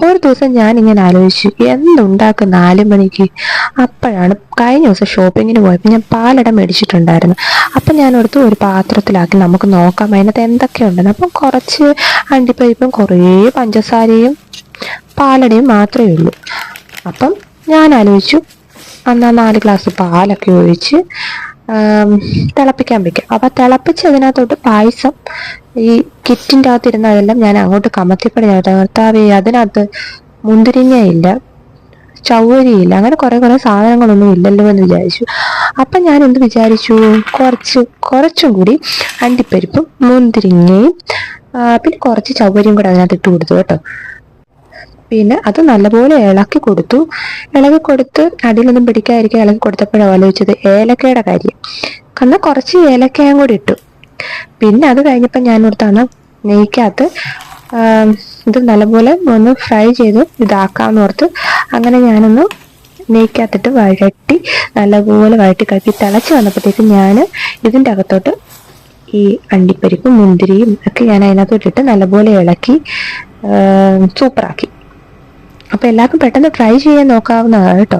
ഒരു ദിവസം ഞാൻ ഇങ്ങനെ ആലോചിച്ചു എന്തുണ്ടാക്കും നാല് മണിക്ക്? അപ്പോഴാണ് കഴിഞ്ഞ ദിവസം ഷോപ്പിങ്ങിന് പോയപ്പോൾ ഞാൻ പാലട മേടിച്ചിട്ടുണ്ടായിരുന്നു. അപ്പം ഞാൻ എടുത്തു ഒരു പാത്രത്തിലാക്കി നമുക്ക് നോക്കാം അതിനകത്ത് എന്തൊക്കെയുണ്ടെന്ന്. അപ്പം കുറച്ച് അണ്ടിപ്പരിപ്പും കുറേ പഞ്ചസാരയും പാലടയും മാത്രമേ ഉള്ളൂ. അപ്പം ഞാൻ ആലോചിച്ചു എന്നാൽ നാല് ഗ്ലാസ് പാലൊക്കെ ഒഴിച്ച് തിളപ്പിക്കാൻ വെക്കാം. അപ്പം തിളപ്പിച്ച് അതിനകത്തോട്ട് പായസം ഈ കിറ്റിന്റെ അകത്ത് ഇരുന്നതെല്ലാം ഞാൻ അങ്ങോട്ട് കമത്തിപ്പടിഞ്ഞ കർത്താവേ അതിനകത്ത് മുന്തിരിങ്ങയില്ല ചൗവരിയില്ല അങ്ങനെ കുറെ കുറെ സാധനങ്ങളൊന്നും ഇല്ലല്ലോ എന്ന് വിചാരിച്ചു. അപ്പം ഞാൻ എന്ത് വിചാരിച്ചു? കുറച്ച് കുറച്ചും കൂടി അണ്ടിപ്പരിപ്പും മുന്തിരിങ്ങയും പിന്നെ കുറച്ച് ചൗവരിയും കൂടെ അതിനകത്ത് ഇട്ട് കൊടുത്തു കേട്ടോ. പിന്നെ അത് നല്ലപോലെ ഇളക്കി കൊടുത്തു. ഇളക്കി കൊടുത്ത് അടിയിലൊന്നും പിടിക്കാതിരിക്കാൻ ഇളക്കി കൊടുത്തപ്പോഴാണ് ആലോചിച്ചത് ഏലക്കയുടെ കാര്യം. കാരണം കുറച്ച് ഏലക്കയും കൂടി ഇട്ടു. പിന്നെ അത് കഴിഞ്ഞപ്പോൾ ഞാൻ ഓർത്താണ് നെയ്ക്കകത്ത് ഇത് നല്ലപോലെ ഒന്ന് ഫ്രൈ ചെയ്ത് ഇതാക്കാമെന്ന് ഓർത്ത് അങ്ങനെ ഞാനൊന്ന് നെയ്ക്കകത്തിട്ട് വഴട്ടി നല്ലപോലെ വഴട്ടി കഴിപ്പി തിളച്ച് വന്നപ്പോഴത്തേക്ക് ഞാൻ ഇതിന്റെ അകത്തോട്ട് ഈ അണ്ടിപ്പരിപ്പും മുന്തിരിയും ഒക്കെ ഞാൻ അതിനകത്തോട്ട് ഇട്ട് നല്ലപോലെ ഇളക്കി സൂപ്പറാക്കി. അപ്പോൾ എല്ലാവർക്കും പെട്ടെന്ന് ട്രൈ ചെയ്യാൻ നോക്കാവുന്നതാണ് കേട്ടോ.